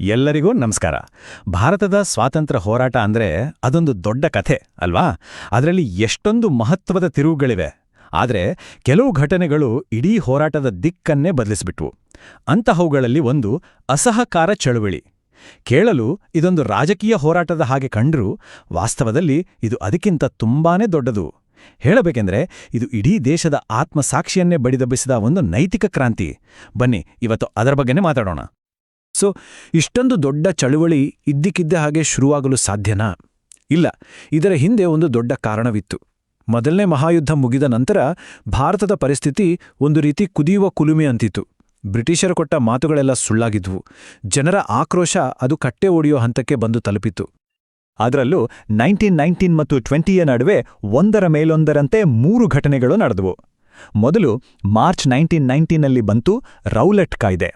ಎಲ್ಲರಿಗೂ ನಮಸ್ಕಾರ. ಭಾರತದ ಸ್ವಾತಂತ್ರ್ಯ ಹೋರಾಟ ಅಂದ್ರೆ ಅದೊಂದು ದೊಡ್ಡ ಕಥೆ, ಅಲ್ವಾ? ಅದರಲ್ಲಿ ಎಷ್ಟೊಂದು ಮಹತ್ವದ ತಿರುವುಗಳಿವೆ. ಆದರೆ ಕೆಲವು ಘಟನೆಗಳು ಇಡೀ ಹೋರಾಟದ ದಿಕ್ಕನ್ನೇ ಬದಲಿಸಿಬಿಟ್ವು. ಅಂತಹವುಗಳಲ್ಲಿ ಒಂದು ಅಸಹಕಾರ ಚಳುವಳಿ. ಕೇಳಲು ಇದೊಂದು ರಾಜಕೀಯ ಹೋರಾಟದ ಹಾಗೆ ಕಂಡರೂ ವಾಸ್ತವದಲ್ಲಿ ಇದು ಅದಕ್ಕಿಂತ ತುಂಬಾನೇ ದೊಡ್ಡದು. ಹೇಳಬೇಕೆಂದ್ರೆ ಇದು ಇಡೀ ದೇಶದ ಆತ್ಮಸಾಕ್ಷಿಯನ್ನೇ ಬಡಿದಬ್ಬಿಸಿದ ಒಂದು ನೈತಿಕ ಕ್ರಾಂತಿ. ಬನ್ನಿ, ಇವತ್ತು ಅದರ ಬಗ್ಗೆನೇ ಮಾತಾಡೋಣ. ಸೊ ಇಷ್ಟೊಂದು ದೊಡ್ಡ ಚಳುವಳಿ ಇದ್ದಕ್ಕಿದ್ದ ಹಾಗೆ ಶುರುವಾಗಲು ಸಾಧ್ಯನಾ? ಇಲ್ಲ, ಇದರ ಹಿಂದೆ ಒಂದು ದೊಡ್ಡ ಕಾರಣವಿತ್ತು. ಮೊದಲನೇ ಮಹಾಯುದ್ಧ ಮುಗಿದ ನಂತರ ಭಾರತದ ಪರಿಸ್ಥಿತಿ ಒಂದು ರೀತಿ ಕುದಿಯುವ ಕುಲುಮೆ ಅಂತಿತ್ತು. ಬ್ರಿಟಿಷರು ಕೊಟ್ಟ ಮಾತುಗಳೆಲ್ಲ ಸುಳ್ಳಾಗಿದ್ವು. ಜನರ ಆಕ್ರೋಶ ಅದು ಕಟ್ಟೆ ಓಡಿಯೋ ಹಂತಕ್ಕೆ ಬಂದು ತಲುಪಿತು ಅದರಲ್ಲೂ ನೈನ್ಟೀನ್ ನೈನ್ಟೀನ್ ಮತ್ತು ಟ್ವೆಂಟಿಯ ನಡುವೆ ಒಂದರ ಮೇಲೊಂದರಂತೆ ಮೂರು ಘಟನೆಗಳು ನಡೆದವು. ಮೊದಲು ಮಾರ್ಚ್ ನೈನ್ಟೀನ್ ನೈನ್ಟೀನಲ್ಲಿ ಬಂತು ರೌಲೆಟ್ ಕಾಯ್ದೆ.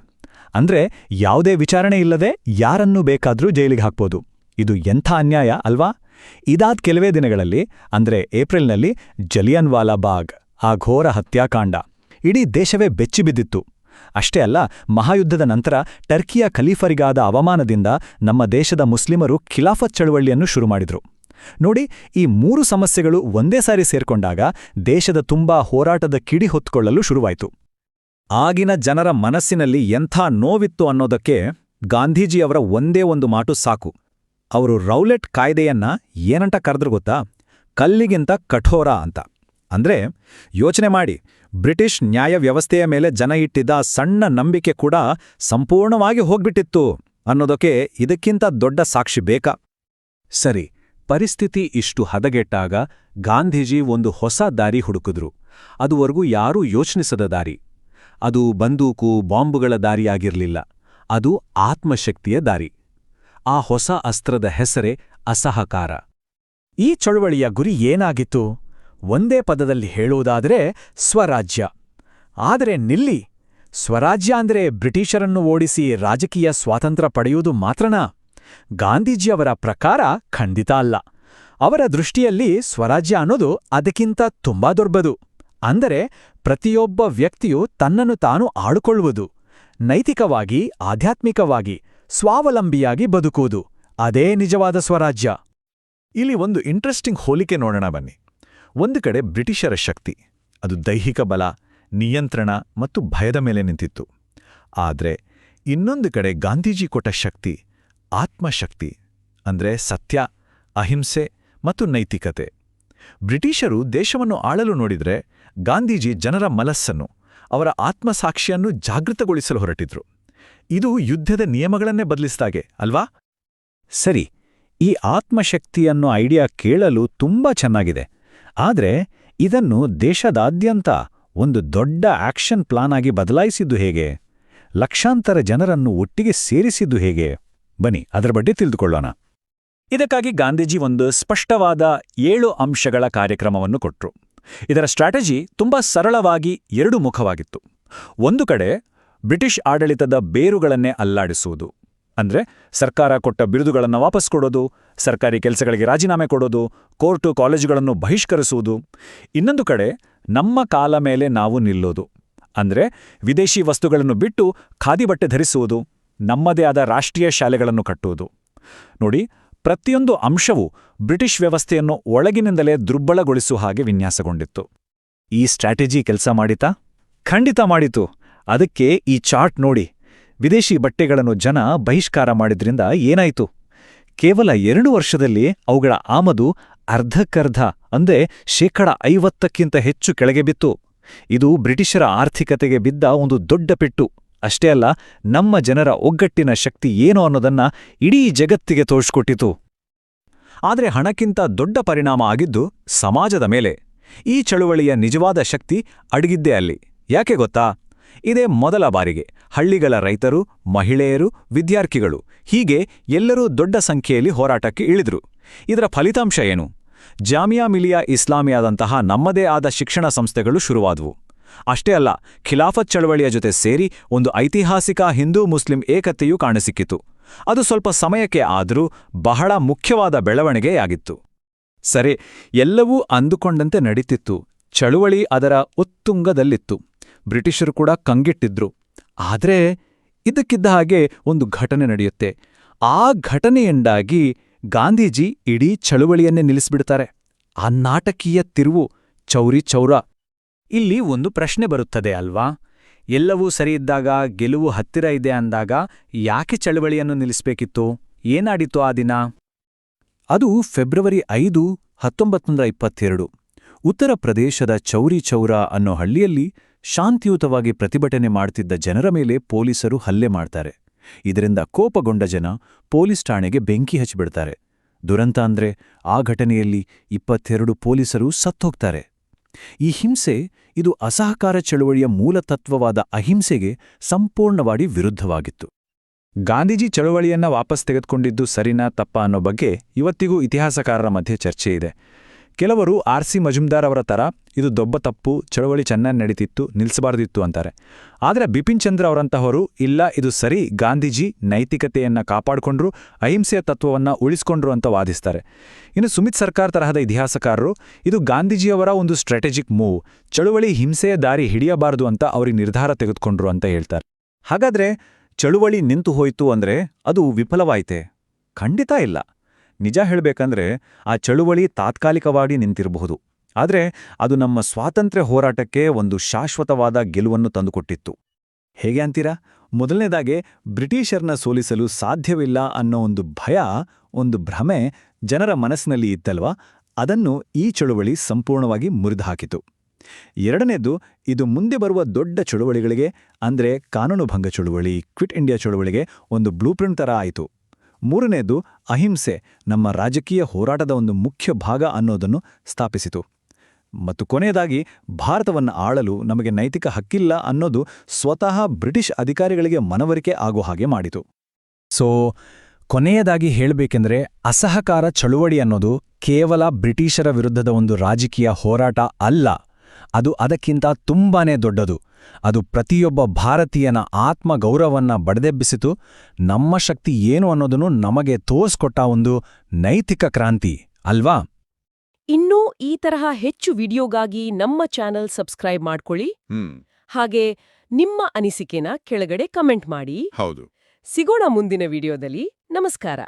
ಅಂದ್ರೆ ಯಾವುದೇ ವಿಚಾರಣೆ ಇಲ್ಲದೆ ಯಾರನ್ನೂ ಬೇಕಾದರೂ ಜೈಲಿಗೆ ಹಾಕ್ಬೋದು. ಇದು ಎಂಥ ಅನ್ಯಾಯ ಅಲ್ವಾ? ಇದಾದ ಕೆಲವೇ ದಿನಗಳಲ್ಲಿ, ಅಂದ್ರೆ ಏಪ್ರಿಲ್ನಲ್ಲಿ ಜಲಿಯನ್ವಾಲಾ ಬಾಗ್, ಆ ಘೋರ ಹತ್ಯಾಕಾಂಡ. ಇಡೀ ದೇಶವೇ ಬೆಚ್ಚಿಬಿದ್ದಿತ್ತು ಅಷ್ಟೇ ಅಲ್ಲ, ಮಹಾಯುದ್ಧದ ನಂತರ ಟರ್ಕಿಯ ಖಲೀಫರಿಗಾದ ಅವಮಾನದಿಂದ ನಮ್ಮ ದೇಶದ ಮುಸ್ಲಿಮರು ಖಿಲಾಫತ್ ಚಳುವಳಿಯನ್ನು ಶುರು ಮಾಡಿದರು. ನೋಡಿ, ಈ ಮೂರು ಸಮಸ್ಯೆಗಳು ಒಂದೇ ಸಾರಿ ಸೇರ್ಕೊಂಡಾಗ ದೇಶದ ತುಂಬಾ ಹೋರಾಟದ ಕಿಡಿ ಹೊತ್ಕೊಳ್ಳಲು ಶುರುವಾಯಿತು. ಆಗಿನ ಜನರ ಮನಸ್ಸಿನಲ್ಲಿ ಎಂಥ ನೋವಿತ್ತು ಅನ್ನೋದಕ್ಕೆ ಗಾಂಧೀಜಿಯವರ ಒಂದೇ ಒಂದು ಮಾತು ಸಾಕು. ಅವರು ರೌಲೆಟ್ ಕಾಯ್ದೆಯನ್ನ ಏನಂಟ ಕರೆದ್ರು ಗೊತ್ತಾ? ಕಲ್ಲಿಗಿಂತ ಕಠೋರ ಅಂತ. ಅಂದ್ರೆ ಯೋಚನೆ ಮಾಡಿ, ಬ್ರಿಟಿಷ್ ನ್ಯಾಯ ವ್ಯವಸ್ಥೆಯ ಮೇಲೆ ಜನ ಇಟ್ಟಿದ್ದ ಸಣ್ಣ ನಂಬಿಕೆ ಕೂಡ ಸಂಪೂರ್ಣವಾಗಿ ಹೋಗ್ಬಿಟ್ಟಿತ್ತು ಅನ್ನೋದಕ್ಕೆ ಇದಕ್ಕಿಂತ ದೊಡ್ಡ ಸಾಕ್ಷಿ ಬೇಕಾ? ಸರಿ, ಪರಿಸ್ಥಿತಿ ಇಷ್ಟು ಹದಗೆಟ್ಟಾಗ ಗಾಂಧೀಜಿ ಒಂದು ಹೊಸ ದಾರಿ ಹುಡುಕಿದ್ರು. ಅದುವರೆಗೂ ಯಾರೂ ಯೋಚನಿಸದ ದಾರಿ. ಅದು ಬಂದೂಕು ಬಾಂಬುಗಳ ದಾರಿಯಾಗಿರಲಿಲ್ಲ. ಅದು ಆತ್ಮಶಕ್ತಿಯ ದಾರಿ. ಆ ಹೊಸ ಅಸ್ತ್ರದ ಹೆಸರೇ ಅಸಹಕಾರ. ಈ ಚಳುವಳಿಯ ಗುರಿ ಏನಾಗಿತ್ತು? ಒಂದೇ ಪದದಲ್ಲಿ ಹೇಳುವುದಾದರೆ ಸ್ವರಾಜ್ಯ. ಆದರೆ ನಿಲ್ಲಿ, ಸ್ವರಾಜ್ಯ ಅಂದರೆ ಬ್ರಿಟಿಷರನ್ನು ಓಡಿಸಿ ರಾಜಕೀಯ ಸ್ವಾತಂತ್ರ್ಯ ಪಡೆಯುವುದು ಮಾತ್ರನಾ? ಗಾಂಧೀಜಿಯವರ ಪ್ರಕಾರ ಖಂಡಿತ ಅಲ್ಲ. ಅವರ ದೃಷ್ಟಿಯಲ್ಲಿ ಸ್ವರಾಜ್ಯ ಅನ್ನೋದು ಅದಕ್ಕಿಂತ ತುಂಬಾ ದೊಡ್ಡದು. ಅಂದರೆ ಪ್ರತಿಯೊಬ್ಬ ವ್ಯಕ್ತಿಯು ತನ್ನನ್ನು ತಾನು ಆಳುಕೊಳ್ಳುವುದು, ನೈತಿಕವಾಗಿ, ಆಧ್ಯಾತ್ಮಿಕವಾಗಿ, ಸ್ವಾವಲಂಬಿಯಾಗಿ ಬದುಕುವುದು. ಅದೇ ನಿಜವಾದ ಸ್ವರಾಜ್ಯ. ಇಲ್ಲಿ ಒಂದು ಇಂಟ್ರೆಸ್ಟಿಂಗ್ ಹೋಲಿಕೆ ನೋಡೋಣ ಬನ್ನಿ. ಒಂದು ಕಡೆ ಬ್ರಿಟಿಷರ ಶಕ್ತಿ, ಅದು ದೈಹಿಕ ಬಲ, ನಿಯಂತ್ರಣ ಮತ್ತು ಭಯದ ಮೇಲೆ ನಿಂತಿತ್ತು. ಆದರೆ ಇನ್ನೊಂದು ಕಡೆ ಗಾಂಧೀಜಿ ಕೊಟ್ಟ ಶಕ್ತಿ, ಆತ್ಮಶಕ್ತಿ, ಅಂದ್ರೆ ಸತ್ಯ, ಅಹಿಂಸೆ ಮತ್ತು ನೈತಿಕತೆ. ಬ್ರಿಟಿಷರು ದೇಶವನ್ನು ಆಳಲು ನೋಡಿದ್ರೆ ಗಾಂಧೀಜಿ ಜನರ ಮನಸ್ಸನ್ನು, ಅವರ ಆತ್ಮಸಾಕ್ಷಿಯನ್ನು ಜಾಗೃತಗೊಳಿಸಲು ಹೊರಟಿದ್ರು. ಇದು ಯುದ್ಧದ ನಿಯಮಗಳನ್ನೇ ಬದಲಿಸಿದಾಗೆ ಅಲ್ವಾ? ಸರಿ, ಈ ಆತ್ಮಶಕ್ತಿಯನ್ನು ಐಡಿಯಾ ಕೇಳಲು ತುಂಬಾ ಚೆನ್ನಾಗಿದೆ. ಆದರೆ ಇದನ್ನು ದೇಶದಾದ್ಯಂತ ಒಂದು ದೊಡ್ಡ ಆಕ್ಷನ್ ಪ್ಲಾನ್ ಆಗಿ ಬದಲಾಯಿಸಿದ್ದು ಹೇಗೆ? ಲಕ್ಷಾಂತರ ಜನರನ್ನು ಒಟ್ಟಿಗೆ ಸೇರಿಸಿದ್ದು ಹೇಗೆ? ಬನ್ನಿ, ಅದರ ಬಗ್ಗೆ ತಿಳಿದುಕೊಳ್ಳೋಣ. ಇದಕ್ಕಾಗಿ ಗಾಂಧೀಜಿ ಒಂದು ಸ್ಪಷ್ಟವಾದ ಏಳು ಅಂಶಗಳ ಕಾರ್ಯಕ್ರಮವನ್ನು ಕೊಟ್ರು. ಇದರ ಸ್ಟ್ರಾಟಜಿ ತುಂಬಾ ಸರಳವಾಗಿ ಎರಡು ಮುಖವಾಗಿತ್ತು. ಒಂದು ಕಡೆ ಬ್ರಿಟಿಷ್ ಆಡಳಿತದ ಬೇರುಗಳನ್ನೇ ಅಲ್ಲಾಡಿಸುವುದು, ಅಂದ್ರೆ ಸರ್ಕಾರ ಕೊಟ್ಟ ಬಿರುದುಗಳನ್ನು ವಾಪಸ್ ಕೊಡೋದು, ಸರ್ಕಾರಿ ಕೆಲಸಗಳಿಗೆ ರಾಜೀನಾಮೆ ಕೊಡೋದು, ಕೋರ್ಟು, ಕಾಲೇಜುಗಳನ್ನು ಬಹಿಷ್ಕರಿಸುವುದು. ಇನ್ನೊಂದು ಕಡೆ ನಮ್ಮ ಕಾಲ ಮೇಲೆ ನಾವು ನಿಲ್ಲೋದು, ಅಂದ್ರೆ ವಿದೇಶಿ ವಸ್ತುಗಳನ್ನು ಬಿಟ್ಟು ಖಾದಿ ಬಟ್ಟೆ ಧರಿಸುವುದು, ನಮ್ಮದೇ ಆದ ರಾಷ್ಟ್ರೀಯ ಶಾಲೆಗಳನ್ನು ಕಟ್ಟುವುದು. ನೋಡಿ ಪ್ರತಿಯೊಂದು ಅಂಶವೂ ಬ್ರಿಟಿಷ್ ವ್ಯವಸ್ಥೆಯನ್ನು ಒಳಗಿನಿಂದಲೇ ದುರ್ಬಲಗೊಳಿಸುವ ಹಾಗೆ ವಿನ್ಯಾಸಗೊಂಡಿತ್ತು. ಈ ಸ್ಟ್ರಾಟಜಿ ಕೆಲಸ ಮಾಡಿತಾ? ಖಂಡಿತ ಮಾಡಿತು. ಅದಕ್ಕೆ ಈ ಚಾರ್ಟ್ ನೋಡಿ. ವಿದೇಶಿ ಬಟ್ಟೆಗಳನ್ನು ಜನ ಬಹಿಷ್ಕಾರ ಮಾಡಿದ್ರಿಂದ ಏನಾಯಿತು? ಕೇವಲ ಎರಡು ವರ್ಷದಲ್ಲಿ ಅವುಗಳ ಆಮದು ಅರ್ಧಕ್ಕರ್ಧ, ಅಂದ್ರೆ ಶೇಕಡ ಐವತ್ತಕ್ಕಿಂತ ಹೆಚ್ಚು ಕೆಳಗೆ ಬಿತ್ತು. ಇದು ಬ್ರಿಟಿಷರ ಆರ್ಥಿಕತೆಗೆ ಬಿದ್ದ ಒಂದು ದೊಡ್ಡ ಪೆಟ್ಟು. ಅಷ್ಟೇ ಅಲ್ಲ, ನಮ್ಮ ಜನರ ಒಗ್ಗಟ್ಟಿನ ಶಕ್ತಿ ಏನು ಅನ್ನೋದನ್ನ ಇಡೀ ಜಗತ್ತಿಗೆ ತೋರಿಸ್ಕೊಟ್ಟಿತು. ಆದರೆ ಹಣಕ್ಕಿಂತ ದೊಡ್ಡ ಪರಿಣಾಮ ಆಗಿದ್ದು ಸಮಾಜದ ಮೇಲೆ. ಈ ಚಳುವಳಿಯ ನಿಜವಾದ ಶಕ್ತಿ ಅಡಗಿದ್ದೇ ಅಲ್ಲಿ. ಯಾಕೆ ಗೊತ್ತಾ? ಇದೇ ಮೊದಲ ಬಾರಿಗೆ ಹಳ್ಳಿಗಳ ರೈತರು, ಮಹಿಳೆಯರು, ವಿದ್ಯಾರ್ಥಿಗಳು ಹೀಗೆ ಎಲ್ಲರೂ ದೊಡ್ಡ ಸಂಖ್ಯೆಯಲ್ಲಿ ಹೋರಾಟಕ್ಕೆ ಇಳಿದ್ರು. ಇದರ ಫಲಿತಾಂಶ ಏನು? ಜಾಮಿಯಾ ಮಿಲಿಯಾ ಇಸ್ಲಾಮಿಯಾದಂತಹ ನಮ್ಮದೇ ಆದ ಶಿಕ್ಷಣ ಸಂಸ್ಥೆಗಳು ಶುರುವಾದವು. ಅಷ್ಟೇ ಅಲ್ಲ, ಖಿಲಾಫತ್ ಚಳವಳಿಯ ಜೊತೆ ಸೇರಿ ಒಂದು ಐತಿಹಾಸಿಕ ಹಿಂದೂ ಮುಸ್ಲಿಂ ಏಕತೆಯೂ ಕಾಣಸಿಕ್ಕಿತು. ಅದು ಸ್ವಲ್ಪ ಸಮಯಕ್ಕೆ ಆದರೂ ಬಹಳ ಮುಖ್ಯವಾದ ಬೆಳವಣಿಗೆಯಾಗಿತ್ತು. ಸರಿ, ಎಲ್ಲವೂ ಅಂದುಕೊಂಡಂತೆ ನಡೀತಿತ್ತು. ಚಳುವಳಿ ಅದರ ಉತ್ತುಂಗದಲ್ಲಿತ್ತು. ಬ್ರಿಟಿಷರು ಕೂಡ ಕಂಗಿಟ್ಟಿದ್ರು. ಆದರೆ ಇದಕ್ಕಿದ್ದ ಹಾಗೆ ಒಂದು ಘಟನೆ ನಡೆಯುತ್ತೆ. ಆ ಘಟನೆಯಿಂದಾಗಿ ಗಾಂಧೀಜಿ ಇಡೀ ಚಳುವಳಿಯನ್ನೇ ನಿಲ್ಲಿಸ್ಬಿಡ್ತಾರೆ. ಆ ನಾಟಕೀಯ ತಿರುವು, ಚೌರಿ ಚೌರ. ಇಲ್ಲಿ ಒಂದು ಪ್ರಶ್ನೆ ಬರುತ್ತದೆ ಅಲ್ವಾ? ಎಲ್ಲವೂ ಸರಿಯಿದ್ದಾಗ ಗೆಲುವು ಹತ್ತಿರ ಇದೆ ಅಂದಾಗ ಯಾಕೆ ಚಳವಳಿಯನ್ನು ನಿಲ್ಲಿಸಬೇಕಿತ್ತು? ಏನಾಡಿತು ಆ ದಿನ? ಅದು ಫೆಬ್ರವರಿ ಐದು ಹತ್ತೊಂಬತ್ತು ಇಪ್ಪತ್ತೆರಡು. ಉತ್ತರ ಪ್ರದೇಶದ ಚೌರಿ ಚೌರ ಅನ್ನೋ ಹಳ್ಳಿಯಲ್ಲಿ ಶಾಂತಿಯುತವಾಗಿ ಪ್ರತಿಭಟನೆ ಮಾಡ್ತಿದ್ದ ಜನರ ಮೇಲೆ ಪೊಲೀಸರು ಹಲ್ಲೆ ಮಾಡ್ತಾರೆ. ಇದರಿಂದ ಕೋಪಗೊಂಡ ಜನ ಪೊಲೀಸ್ ಠಾಣೆಗೆ ಬೆಂಕಿ ಹಚ್ಚಿಬಿಡ್ತಾರೆ. ದುರಂತ ಅಂದ್ರೆ ಆ ಘಟನೆಯಲ್ಲಿ ಇಪ್ಪತ್ತೆರಡು ಪೊಲೀಸರು ಸತ್ತೋಗ್ತಾರೆ. ಈ ಹಿಂಸೆ ಇದು ಅಸಹಕಾರ ಚಳುವಳಿಯ ಮೂಲತತ್ವವಾದ ಅಹಿಂಸೆಗೆ ಸಂಪೂರ್ಣವಾಗಿ ವಿರುದ್ಧವಾಗಿತ್ತು. ಗಾಂಧೀಜಿ ಚಳುವಳಿಯನ್ನ ವಾಪಸ್ ತೆಗೆದುಕೊಂಡಿದ್ದು ಸರಿನಾ ತಪ್ಪ ಅನ್ನೋ ಬಗ್ಗೆ ಇವತ್ತಿಗೂ ಇತಿಹಾಸಕಾರರ ಮಧ್ಯೆ ಚರ್ಚೆ ಇದೆ ಕೆಲವರು ಆರ್ ಸಿ ಮಜುಮ್ದಾರ್ ಅವರ ತರ ಇದು ದೊಬ್ಬ ತಪ್ಪು, ಚಳವಳಿ ಚೆನ್ನಾಗಿ ನಡೀತಿತ್ತು ನಿಲ್ಲಿಸಬಾರ್ದಿತ್ತು ಅಂತಾರೆ. ಆದರೆ ಬಿಪಿನ್ ಚಂದ್ರ ಅವರಂತಹವರು ಇಲ್ಲ, ಇದು ಸರಿ, ಗಾಂಧೀಜಿ ನೈತಿಕತೆಯನ್ನು ಕಾಪಾಡಿಕೊಂಡ್ರು, ಅಹಿಂಸೆಯ ತತ್ವವನ್ನ ಉಳಿಸ್ಕೊಂಡ್ರು ಅಂತ ವಾದಿಸ್ತಾರೆ. ಇನ್ನು ಸುಮಿತ್ ಸರ್ಕಾರ್ ತರಹದ ಇತಿಹಾಸಕಾರರು, ಇದು ಗಾಂಧೀಜಿಯವರ ಒಂದು ಸ್ಟ್ರಾಟಜಿಕ್ ಮೂವ್, ಚಳುವಳಿ ಹಿಂಸೆಯ ದಾರಿ ಹಿಡಿಯಬಾರದು ಅಂತ ಅವರಿಗೆ ನಿರ್ಧಾರ ತೆಗೆದುಕೊಂಡ್ರು ಅಂತ ಹೇಳ್ತಾರೆ. ಹಾಗಾದ್ರೆ ಚಳುವಳಿ ನಿಂತು ಹೋಯಿತು ಅಂದ್ರೆ ಅದು ವಿಫಲವಾಯಿತೆ? ಖಂಡಿತ ಇಲ್ಲ. ನಿಜ ಹೇಳಬೇಕಂದ್ರೆ ಆ ಚಳುವಳಿ ತಾತ್ಕಾಲಿಕವಾಗಿ ನಿಂತಿರಬಹುದು. ಆದರೆ ಅದು ನಮ್ಮ ಸ್ವಾತಂತ್ರ್ಯ ಹೋರಾಟಕ್ಕೆ ಒಂದು ಶಾಶ್ವತವಾದ ಗೆಲುವನ್ನು ತಂದುಕೊಟ್ಟಿತ್ತು. ಹೇಗೆ ಅಂತೀರಾ? ಮೊದಲನೇದಾಗೆ ಬ್ರಿಟಿಷರ್ನ ಸೋಲಿಸಲು ಸಾಧ್ಯವಿಲ್ಲ ಅನ್ನೋ ಒಂದು ಭಯ, ಒಂದು ಭ್ರಮೆ ಜನರ ಮನಸ್ಸಿನಲ್ಲಿ ಇತ್ತಲ್ವಾ? ಅದನ್ನು ಈ ಚಳುವಳಿ ಸಂಪೂರ್ಣವಾಗಿ ಮುರಿದುಹಾಕಿತು. ಎರಡನೇದು, ಇದು ಮುಂದೆ ಬರುವ ದೊಡ್ಡ ಚಳುವಳಿಗಳಿಗೆ, ಅಂದ್ರೆ ಕಾನೂನುಭಂಗ ಚಳುವಳಿ, ಕ್ವಿಟ್ ಇಂಡಿಯಾ ಚಳುವಳಿಗೆ ಒಂದು ಬ್ಲೂಪ್ರಿಂಟ್ ಥರ ಆಯಿತು. ಮೂರನೇದು ಅಹಿಂಸೆ, ನಮ್ಮ ರಾಜಕೀಯ ಹೋರಾಟದ ಒಂದು ಮುಖ್ಯ ಭಾಗ ಅನ್ನೋದನ್ನು ಸ್ಥಾಪಿಸಿತು. ಮತ್ತು ಕೊನೆಯದಾಗಿ, ಭಾರತವನ್ನು ಆಳಲು ನಮಗೆ ನೈತಿಕ ಹಕ್ಕಿಲ್ಲ ಅನ್ನೋದು ಸ್ವತಃ ಬ್ರಿಟಿಷ್ ಅಧಿಕಾರಿಗಳಿಗೆ ಮನವರಿಕೆ ಆಗೋ ಹಾಗೆ ಮಾಡಿತು. ಸೊ, ಕೊನೆಯದಾಗಿ ಹೇಳಬೇಕೆಂದರೆ, ಅಸಹಕಾರ ಚಳುವಳಿ ಅನ್ನೋದು ಕೇವಲ ಬ್ರಿಟಿಷರ ವಿರುದ್ಧದ ಒಂದು ರಾಜಕೀಯ ಹೋರಾಟ ಅಲ್ಲ. ಅದು ಅದಕ್ಕಿಂತ ತುಂಬಾನೇ ದೊಡ್ಡದು. ಅದು ಪ್ರತಿಯೊಬ್ಬ ಭಾರತೀಯನ ಆತ್ಮ ಗೌರವನ್ನ ಬಡದೆಬ್ಬಿಸಿತು. ನಮ್ಮ ಶಕ್ತಿ ಏನು ಅನ್ನೋದನ್ನು ನಮಗೆ ತೋಸ್ಕೊಟ್ಟ ಒಂದು ನೈತಿಕ ಕ್ರಾಂತಿ ಅಲ್ವಾ? ಇನ್ನೂ ಈ ತರಹ ಹೆಚ್ಚು ವಿಡಿಯೋಗಾಗಿ ನಮ್ಮ ಚಾನೆಲ್ ಸಬ್ಸ್ಕ್ರೈಬ್ ಮಾಡ್ಕೊಳ್ಳಿ. ಹ್ಮ್. ಹಾಗೆ ನಿಮ್ಮ ಅನಿಸಿಕೆನ ಕೆಳಗಡೆ ಕಮೆಂಟ್ ಮಾಡಿ. ಹೌದು. ಸಿಗೋಣ ಮುಂದಿನ ವಿಡಿಯೋದಲ್ಲಿ. ನಮಸ್ಕಾರ.